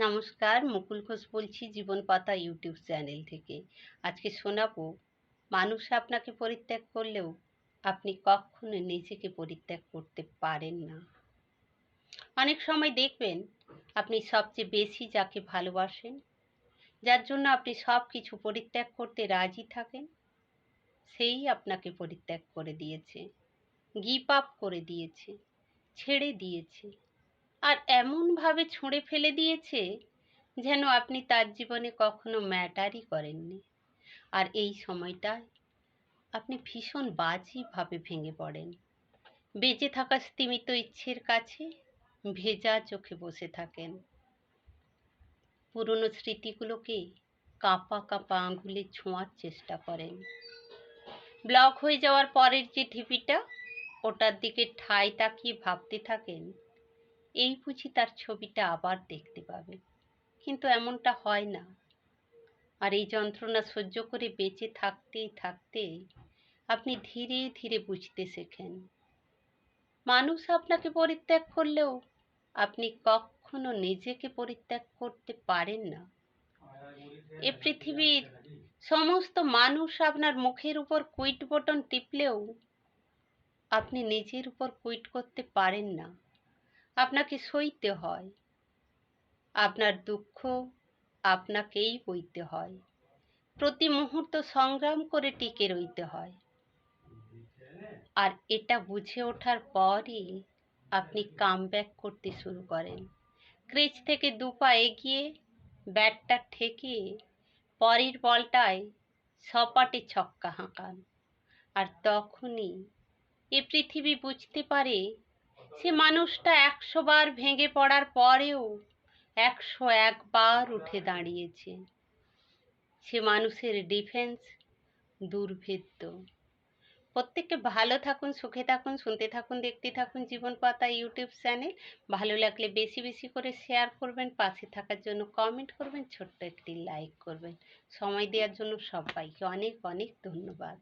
নমস্কার, মুকুল ঘোষ বলছি জীবন পাতা ইউটিউব চ্যানেল থেকে। আজকে শোনাবো, মানুষ আপনাকে পরিত্যাগ করলেও আপনি কখনো নিজেকে পরিত্যাগ করতে পারেন না। অনেক সময় দেখবেন, আপনি সবচেয়ে বেশি যাকে ভালোবাসেন, যার জন্য আপনি সব কিছু পরিত্যাগ করতে রাজি থাকেন, সেই আপনাকে পরিত্যাগ করে দিয়েছে। গিভ আপ করে দিয়েছে, ছেড়ে দিয়েছে। আর এমনভাবে ছুঁড়ে ফেলে দিয়েছে যেন আপনি তার জীবনে কখনো ম্যাটারই করেননি। আর এই সময়টায় আপনি ভীষণ বাজেভাবে ভেঙে পড়েন। বেঁচে থাকা স্তিমিত ইচ্ছের কাছে ভেজা চোখে বসে থাকেন। পুরনো স্মৃতিগুলোকে কাঁপা কাঁপা আঙুলে ছোঁয়ার চেষ্টা করেন। ব্লক হয়ে যাওয়ার পরের যে ঢিপিটা, ওটার দিকে ঠাই তাকিয়ে ভাবতে থাকেন এই বুঝি তার ছবিটা আবার দেখতে পাবে। কিন্তু এমনটা হয় না। আর এই যন্ত্রণা সহ্য করে বেঁচে থাকতে থাকতে আপনি ধীরে ধীরে বুঝতে শেখেন। মানুষ আপনাকে পরিত্যাগ করলেও আপনি কখনো নিজেকে পরিত্যাগ করতে পারেন না। এ পৃথিবীর সমস্ত মানুষ আপনার মুখের উপর কুইট বটন টিপলেও আপনি নিজের উপর কুইট করতে পারেন না। আপনাকে সইতে হয়। আপনার দুঃখ আপনাকেই বইতে হয়। প্রতি মুহূর্ত সংগ্রাম করে টিকে রইতে হয়। আর এটা বুঝে ওঠার পরই আপনি কাম করতে শুরু করেন। ক্রিজ থেকে দু পা এগিয়ে ব্যাটটা ঠেকে পরের বলটায় সপাটে ছক্কা হাঁকান। আর তখনই এ পৃথিবী বুঝতে পারে সে মানুষটা একশো বার ভেঙে পড়ার পরেও একশো একবার উঠে দাঁড়িয়েছে। সে মানুষের ডিফেন্স দুর্ভেদ্য। প্রত্যেককে ভালো থাকুন, সুখে থাকুন, শুনতে থাকুন, দেখতে থাকুন, জীবন পাতা ইউটিউব চ্যানেল। ভালো লাগলে বেশি বেশি করে শেয়ার করবেন, পাশে থাকার জন্য কমেন্ট করবেন, ছোট্ট একটি লাইক করবেন। সময় দেওয়ার জন্য সবাইকে অনেক অনেক ধন্যবাদ।